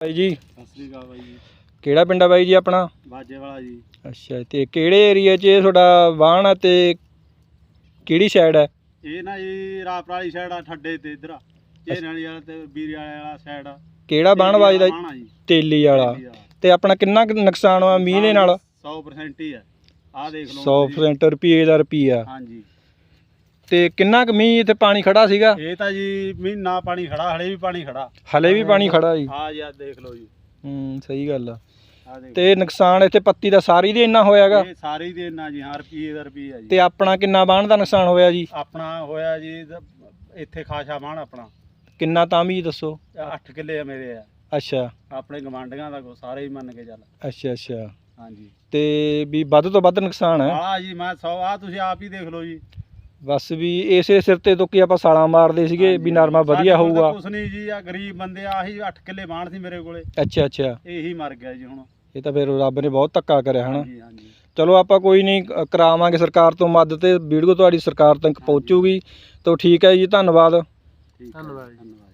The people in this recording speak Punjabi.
ਬਾਈ ਜੀ। ਸਤਿ ਸ੍ਰੀ ਅਕਾਲ ਬਾਈ ਜੀ। ਕਿਹੜਾ ਪਿੰਡ ਆ ਬਾਈ ਜੀ ਆਪਣਾ? ਬਾਜੇ ਵਾਲਾ ਜੀ। ਅੱਛਾ ਤੇ ਕਿਹੜੇ ਏਰੀਆ 'ਚ ਇਹ ਤੁਹਾਡਾ ਵਾਹਣ ਆ ਤੇ ਕਿਹੜੀ ਸਾਈਡ ਹੈ ਇਹ ਨਾ ਜੀ ਰਾਪਰ ਵਾਲੀ ਸਾਈਡ ਆ ਠੱਡੇ ਤੇ ਇਧਰ ਝੇਰੇ ਵਾਲੀ ਵਾਲਾ ਤੇ ਵੀਰੇ ਵਾਲਾ ਸਾਈਡ ਆ। ਕਿਹੜਾ ਬਾਣ ਵੱਜਦਾ ਜੀ? ਬਾਣ ਆ ਜੀ। ਤੇਲੀ ਵਾਲਾ। ਤੇਲੀ ਵਾਲਾ। ਤੇ ਆਪਣਾ ਕਿੰਨਾ ਕੁ ਨੁਕਸਾਨ ਹੋਇਆ ਮੀਂਹ ਦੇ ਨਾਲ? 100% ਹੀ ਹੈ ਆਹ ਦੇਖ ਲਓ 100% ਰੁਪਏ ਦਾ ਰੁਪਈਆ। ਹਾਂਜੀ। ਤੇ ਕਿੰਨਾ ਕੁ ਮੀਂਹ ਇੱਥੇ ਪਾਣੀ ਖੜਾ ਸੀਗਾ? ਇਹ ਤਾਂ ਜੀ ਮਹੀਨਾ ਪਾਣੀ ਖੜਾ ਹਲੇ ਵੀ ਪਾਣੀ ਖੜਾ। ਹਲੇ ਵੀ ਪਾਣੀ ਖੜਾ ਜੀ। ਆ ਜੀ ਦੇਖ ਲਓ ਜੀ। ਹੂੰ ਸਹੀ ਗੱਲ ਆ। ਆ ਦੇਖ ਤੇ ਨੁਕਸਾਨ ਇੱਥੇ ਪੱਤੀ ਦਾ ਸਾਰੀ ਦੇ ਇੰਨਾ ਹੋਇਆਗਾ ਇਹ ਸਾਰੇ ਹੀ ਦੇ ਇੰਨਾ ਜੀ ਹਾਂ ਰੁਪਏ ਦਾ ਰੁਪਏ ਆ ਜੀ। ਤੇ ਆਪਣਾ ਕਿੰਨਾ ਬਾਣ ਦਾ ਨੁਕਸਾਨ ਹੋਇਆ ਜੀ? ਆਪਣਾ ਹੋਇਆ ਜੀ ਦ- ਇੱਥੇ ਖਾਸਾ ਬਾਣ ਆਪਣਾ। ਕਿੰਨਾ ਤਾਂ ਵੀ ਦੱਸੋ? 8 ਕਿੱਲੇ ਆ ਮੇਰੇ ਆ। ਅੱਛਾ। ਆਪਣੇ ਗਵਾਂਢੀਆਂ ਦਾ ਕੋ ਸਾਰੇ ਹੀ ਮੰਨ ਕੇ ਚੱਲ। ਅੱਛਾ ਅੱਛਾ। ਹਾਂਜੀ। ਤੇ ਵੀ ਵੱਧ ਤੋਂ ਵੱਧ ਨੁਕਸਾਨ ਹੈ? ਆ ਜੀ ਮੈਂ 100 ਆ ਤੁਸੀਂ ਆਪ ਹੀ ਦੇਖ ਲਓ ਜੀ। ਬਸ ਵੀ ਇਸੇ ਸਿਰ ਤੇ ਤੋਂ ਕੀ ਆਪਾਂ ਸਾਲਾਂ ਮਾਰਦੇ ਸੀਗੇ ਵੀ ਨਰਮਾ ਵਧੀਆ ਹੋਊਗਾ। ਕੁਛ ਨਹੀਂ ਜੀ ਆ ਗਰੀਬ ਬੰਦੇ ਆ ਆਹੀ 8 ਕਿੱਲੇ ਬਾਣ ਸੀ ਮੇਰੇ ਕੋਲੇ। ਅੱਛਾ ਅੱਛਾ। ਇਹੀ ਮਰ ਗਿਆ ਜੀ ਹੁਣ। ਇਹ ਤਾਂ ਫਿਰ ਰੱਬ ਨੇ ਬਹੁਤ ਧੱਕਾ ਕਰਿਆ ਹਨਾ? ਹਾਂਜੀ ਹਾਂਜੀ। ਚਲੋ ਆਪਾਂ ਕੋਈ ਨਹੀਂ ਕਰਾਵਾਂਗੇ ਸਰਕਾਰ ਤੋਂ ਮਦਦ ਤੇ ਵੀਡੀਓ ਤੁਹਾਡੀ ਸਰਕਾਰ ਤੱਕ ਪਹੁੰਚੂਗੀ। ਤਾਂ ਠੀਕ ਹੈ ਜੀ ਧੰਨਵਾਦ। ਠੀਕ ਹੈ ਧੰਨਵਾਦ ਜੀ। ਧੰਨਵਾਦ।